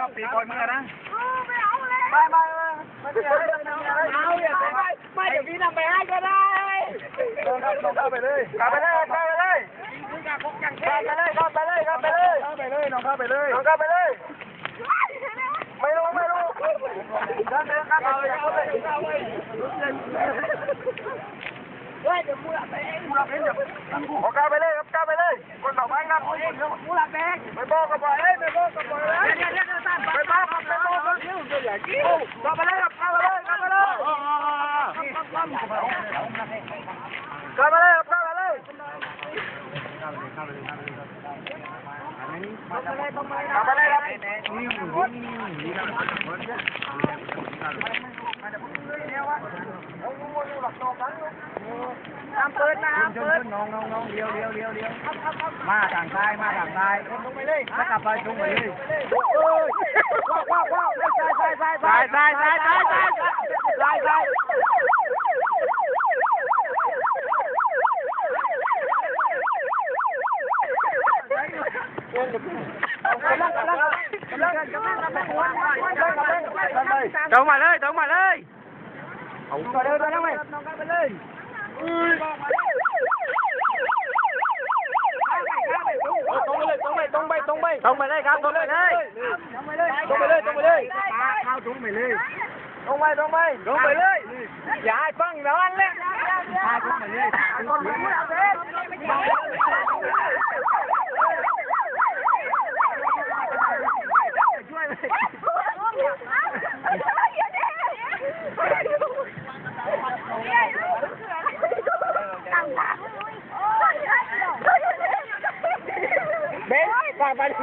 ก็ปีก่อนมือนะไม่ไม่ไม่เอาอย่าไปไม่เดี๋ยวพี่นำไปให้ก็ได้เข้าไปเลยกลับไปเลยกลับไปเลยกลับไปเลยกลับไปเลยกลับไปเลยเข้าไปเลยน้องเข้าไปเลยไปเลยไม่รู้ไม่รู้เดินเดินกลับไปเลยไปเลยเฮ้ยเดี๋ยวมูหลับเองมูลับเองเดี๋ยวกลับไปเลยกลับไปเลยคนต่อไปครับมูลับเองไม่บอกกับไปไม่บอกกับไปเลยไม่บอกกับไม่บอก กับกลับไปเลยกลับไปเลยกลับไปเลยกลับไปเลยกลับไปเลยกลับไปเลยครับน้ำเปิดน้ำเปิดน้องน้องน้องเลี้ยวเลี้ยวเลี้ยวเลี้ยวมาทางซ้ายมาทางซ้ายลงไปเลยถ้ากลับไปตรงไปเลยว้าวว้าว sai sai sai sai sai sai sai sai Tụi mày ơi, tụi mày ơi. Ông mày ơi, tao mày. Ui. tông bay tông bay tông bay đây cá tông bay đây tông bay đây tông bay đây tao đúng mày lên đông mày đúng mày đúng mày lên dạ phân đó anh lên ai cũng mày lên con đúng là thế. Bên, bà bà đi.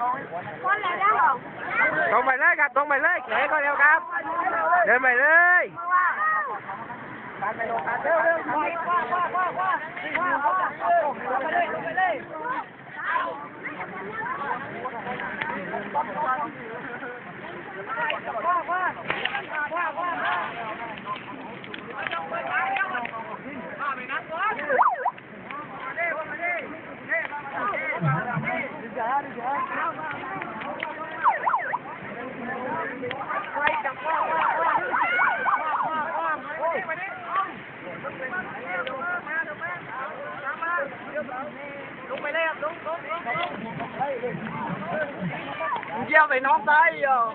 ตรงไปเลยครับตรงไปเลยเก๋ก็เร็วครับ เดินไปเลย đúng mày đẹp đúng đúng đúng đúng. Đi theo thầy nón tay ờ.